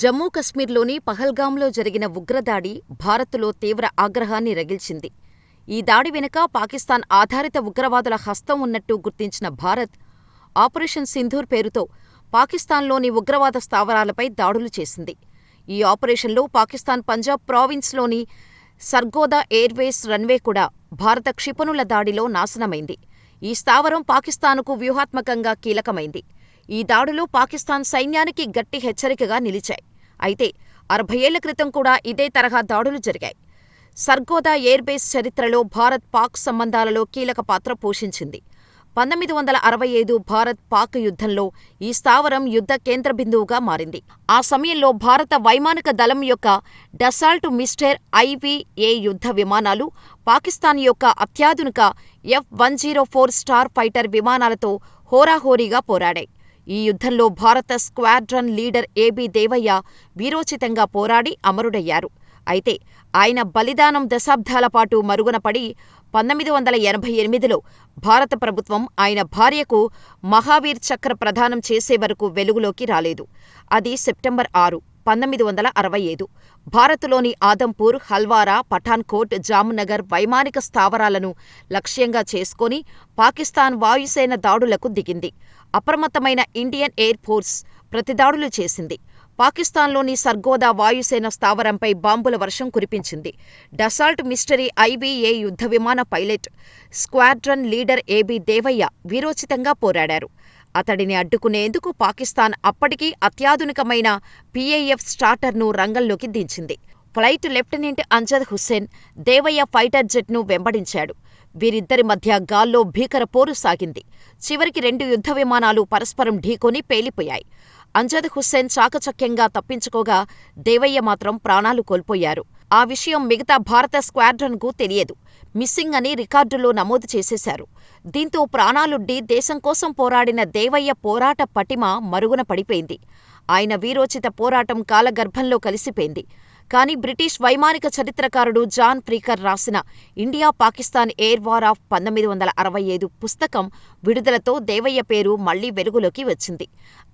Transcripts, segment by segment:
జమ్మూ కశ్మీర్లోని పహల్గాంలో జరిగిన ఉగ్రదాడి భారత్లో తీవ్ర ఆగ్రహాన్ని రగిల్చింది. ఈ దాడి వెనుక పాకిస్తాన్ ఆధారిత ఉగ్రవాదుల హస్తం ఉన్నట్టు గుర్తించిన భారత్, ఆపరేషన్ సింధూర్ పేరుతో పాకిస్తాన్లోని ఉగ్రవాద స్థావరాలపై దాడులు చేసింది. ఈ ఆపరేషన్లో పాకిస్తాన్ పంజాబ్ ప్రావిన్స్లోని సర్గోదా ఎయిర్వేస్ రన్వే కూడా భారత క్షిపణుల దాడిలో నాశనమైంది. ఈ స్థావరం పాకిస్తాన్కు వ్యూహాత్మకంగా కీలకమైంది. ఈ దాడులు పాకిస్తాన్ సైన్యానికి గట్టి హెచ్చరికగా నిలిచాయి. అయితే అరవై ఏళ్ళ క్రితం కూడా ఇదే తరహా దాడులు జరిగాయి. సర్గోదా ఎయిర్బేస్ చరిత్రలో భారత్ పాక్ సంబంధాలలో కీలక పాత్ర పోషించింది. పంతొమ్మిది వందల అరవై ఐదు భారత్ పాక్ యుద్ధంలో ఈ స్థావరం యుద్ధ కేంద్ర బిందువుగా మారింది. ఆ సమయంలో భారత వైమానిక దళం యొక్క డసాల్ట్ మిస్టర్ ఐవీఏ యుద్ధ విమానాలు పాకిస్తాన్ యొక్క అత్యాధునిక F one zero four star fighter విమానాలతో హోరాహోరీగా పోరాడాయి. ఈ యుద్ధంలో భారత స్క్వాడ్రన్ లీడర్ ఏబి దేవయ్య వీరోచితంగా పోరాడి అమరుడయ్యారు. అయితే ఆయన బలిదానం దశాబ్దాల పాటు మరుగున పడి పంతొమ్మిది వందల ఎనభై ఎనిమిదిలో భారత ప్రభుత్వం ఆయన భార్యకు మహావీర్ చక్ర ప్రదానం చేసే వరకు వెలుగులోకి రాలేదు. అది సెప్టెంబర్ ఆరు, పంతొమ్మిది వందల అరవై ఐదు. భారత్లోని ఆదంపూర్, హల్వారా, పఠాన్కోట్, జామ్నగర్ వైమానిక స్థావరాలను లక్ష్యంగా చేసుకొని పాకిస్తాన్ వాయుసేన దాడులకు దిగింది. అప్రమత్తమైన ఇండియన్ ఎయిర్ ఫోర్స్ ప్రతిదాడులు చేసింది. పాకిస్తాన్లోని సర్గోదా వాయుసేన స్థావరంపై బాంబుల వర్షం కురిపించింది. డసాల్ట్ మిస్టరీ ఐవీఏ యుద్ధ విమాన pilot, squadron leader AB Devayya వీరోచితంగా పోరాడారు. అతడిని అడ్డుకునేందుకు పాకిస్తాన్ అప్పటికీ అత్యాధునికమైన పీఏఎఫ్ స్టార్టర్ను రంగంలోకి దించింది. Flight lieutenant Amjad Hussain Devayya fighter జెట్ను వెంబడించాడు. వీరిద్దరి మధ్య గాల్లో భీకర పోరు సాగింది. చివరికి రెండు యుద్ధ విమానాలు పరస్పరం ఢీకొని పేలిపోయాయి. అంజద్ హుస్సేన్ చాకచక్యంగా తప్పించుకోగా దేవయ్య మాత్రం ప్రాణాలు కోల్పోయారు. ఆ విషయం మిగతా భారత స్క్వాడ్రన్కు తెలియదు. మిస్సింగ్ అని రికార్డులో నమోదు చేసేశారు. దీంతో ప్రాణాలుడ్డి దేశం కోసం పోరాడిన దేవయ్య పోరాట పటిమ మరుగున పడిపోయింది. ఆయన వీరోచిత పోరాటం కాలగర్భంలో కలిసిపోయింది. కానీ బ్రిటిష్ వైమానిక చరిత్రకారుడు జాన్ ఫ్రీకర్ రాసిన India Pakistan air war of పంతొమ్మిది వందల అరవై ఐదు పుస్తకం విడుదలతో దేవయ్య పేరు మళ్ళీ వెలుగులోకి వచ్చింది.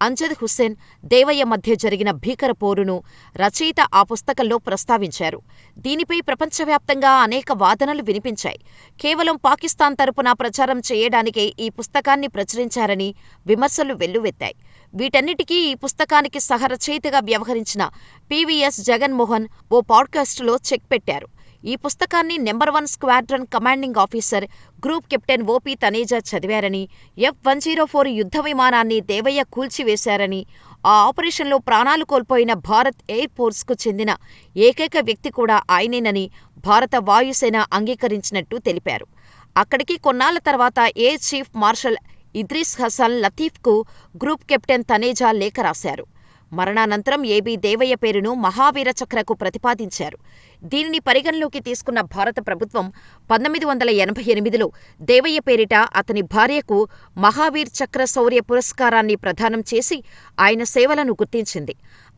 అంజద్ హుస్సేన్, దేవయ్య మధ్య జరిగిన భీకర పోరును రచయిత ఆ పుస్తకంలో ప్రస్తావించారు. దీనిపై ప్రపంచవ్యాప్తంగా అనేక వాదనలు వినిపించాయి. కేవలం పాకిస్తాన్ తరపున ప్రచారం చేయడానికే ఈ పుస్తకాన్ని ప్రచురించారని విమర్శలు వెల్లువెత్తాయి. వీటన్నిటికీ ఈ పుస్తకానికి సహరచయితగా వ్యవహరించిన పివిఎస్ జగన్మోహన్ ఓ పాడ్కాస్టులో చెక్ పెట్టారు. ఈ పుస్తకాన్ని number one squadron commanding officer, group captain OP Taneja చదివారని, F one zero four యుద్ధ విమానాన్ని దేవయ్య కూల్చివేశారని, ఆ ఆపరేషన్లో ప్రాణాలు కోల్పోయిన భారత్ ఎయిర్ ఫోర్స్కు చెందిన ఏకైక వ్యక్తి కూడా ఆయనేనని భారత వాయుసేన అంగీకరించినట్టు తెలిపారు. అక్కడికి కొన్నాళ్ళ తర్వాత air chief marshal Idris Hasan లతీఫ్కు group captain Taneja లేఖ రాశారు. మరణానంతరం ఏబీ దేవయ్య పేరును మహావీర చక్రకు ప్రతిపాదించారు. దీనిని పరిగణలోకి తీసుకున్న భారత ప్రభుత్వం పంతొమ్మిది వందల ఎనభై ఎనిమిదిలో దేవయ్య పేరిట అతని భార్యకు మహావీర్ చక్ర శౌర్య పురస్కారాన్ని ప్రదానం చేసి ఆయన సేవలను గుర్తించింది.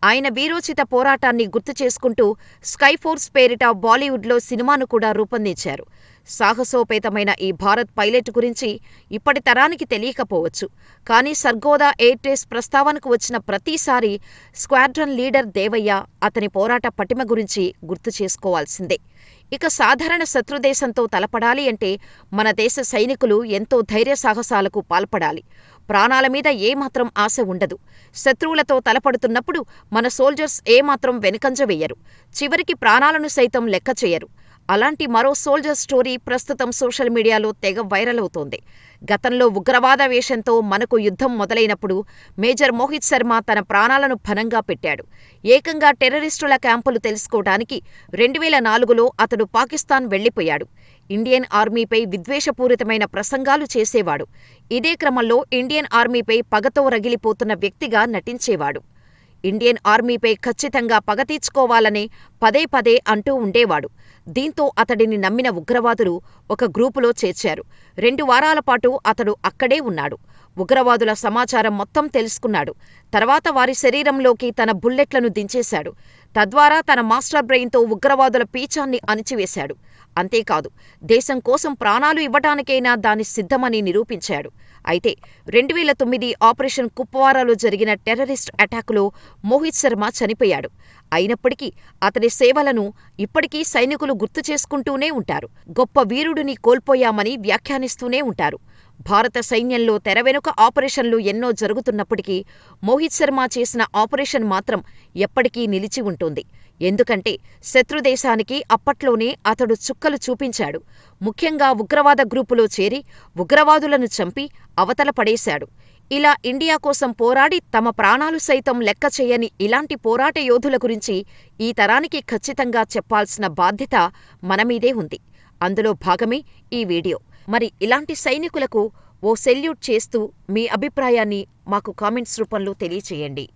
ఆయన వీరోచిత పోరాటాన్ని గుర్తు చేసుకుంటూ స్కైఫోర్స్ పేరిట బాలీవుడ్లో సినిమాను కూడా రూపొందించారు. సాహసోపేతమైన ఈ భారత్ పైలట్ గురించి ఇప్పటి తరానికి తెలియకపోవచ్చు. కానీ సర్గోదా ఎయిర్టేస్ ప్రస్తావనకు వచ్చిన ప్రతిసారీ స్క్వాడ్రన్ లీడర్ దేవయ్య, అతని పోరాట పటిమ గురించి గుర్తు చేసుకోవాల్సిందే. ఇక సాధారణ శత్రుదేశంతో తలపడాలి అంటే మన దేశ సైనికులు ఎంతో ధైర్య సాహసాలకు పాల్పడాలి. ప్రాణాల మీద ఏమాత్రం ఆశ ఉండదు. శత్రువులతో తలపడుతున్నప్పుడు మన సోల్జర్స్ ఏమాత్రం వెనుకంజ వెయ్యరు. చివరికి ప్రాణాలను సైతం లెక్క చేయరు అలాంటి మరో సోల్జర్ స్టోరీ ప్రస్తుతం సోషల్ మీడియాలో తెగ వైరల్ అవుతోంది. గతంలో ఉగ్రవాద వేషంతో మనకు యుద్ధం మొదలైనప్పుడు మేజర్ మోహిత్ శర్మ తన ప్రాణాలను భనంగా పెట్టాడు. ఏకంగా టెర్రరిస్టుల క్యాంపులు తెలుసుకోవడానికి రెండువేల నాలుగులో అతడు పాకిస్తాన్ వెళ్ళిపోయాడు. ఇండియన్ ఆర్మీపై విద్వేషపూరితమైన ప్రసంగాలు చేసేవాడు. ఇదే క్రమంలో ఇండియన్ ఆర్మీపై పగతో రగిలిపోతున్న వ్యక్తిగా నటించేవాడు. ఇండియన్ ఆర్మీపై ఖచ్చితంగా పగ తీర్చుకోవాలనే పదే పదే అంటూ ఉండేవాడు. దీంతో అతడిని నమ్మిన ఉగ్రవాదులు ఒక గ్రూపులో చేర్చారు. రెండు వారాల పాటు అతడు అక్కడే ఉన్నాడు. ఉగ్రవాదుల సమాచారం మొత్తం తెలుసుకున్నాడు. తర్వాత వారి శరీరంలోకి తన బుల్లెట్లను దించేశాడు. తద్వారా తన మాస్టర్ బ్రెయిన్తో ఉగ్రవాదుల పీచాన్ని అణిచివేశాడు. అంతేకాదు దేశం కోసం ప్రాణాలు ఇవ్వటానికైనా దాని సిద్ధమని నిరూపించాడు. అయితే రెండు వేల తొమ్మిది ఆపరేషన్ కుప్వారాలో జరిగిన టెర్రరిస్ట్ అటాకులో మోహిత్ శర్మ చనిపోయాడు. అయినప్పటికీ అతని సేవలను ఇప్పటికీ సైనికులు గుర్తు చేసుకుంటూనే ఉంటారు. గొప్ప వీరుడిని కోల్పోయామని వ్యాఖ్యానిస్తూనే ఉంటారు. భారత సైన్యంలో తెరవెనుక ఆపరేషన్లు ఎన్నో జరుగుతున్నప్పటికీ మోహిత్ శర్మ చేసిన ఆపరేషన్ మాత్రం ఎప్పటికీ నిలిచి ఉంటుంది. ఎందుకంటే శత్రుదేశానికి అప్పట్లోనే అతడు చుక్కలు చూపించాడు. ముఖ్యంగా ఉగ్రవాద గ్రూపులో చేరి ఉగ్రవాదులను చంపి అవతల పడేశాడు. ఇలా ఇండియా కోసం పోరాడి తమ ప్రాణాలు సైతం లెక్కచెయ్యని ఇలాంటి పోరాట యోధుల గురించి ఈ తరానికి ఖచ్చితంగా చెప్పాల్సిన బాధ్యత మనమీదే ఉంది. అందులో భాగమే ఈ వీడియో. మరి ఇలాంటి సైనికులకు ఓ సెల్యూట్ చేస్తూ మీ అభిప్రాయాన్ని మాకు కామెంట్స్ రూపంలో తెలియచేయండి.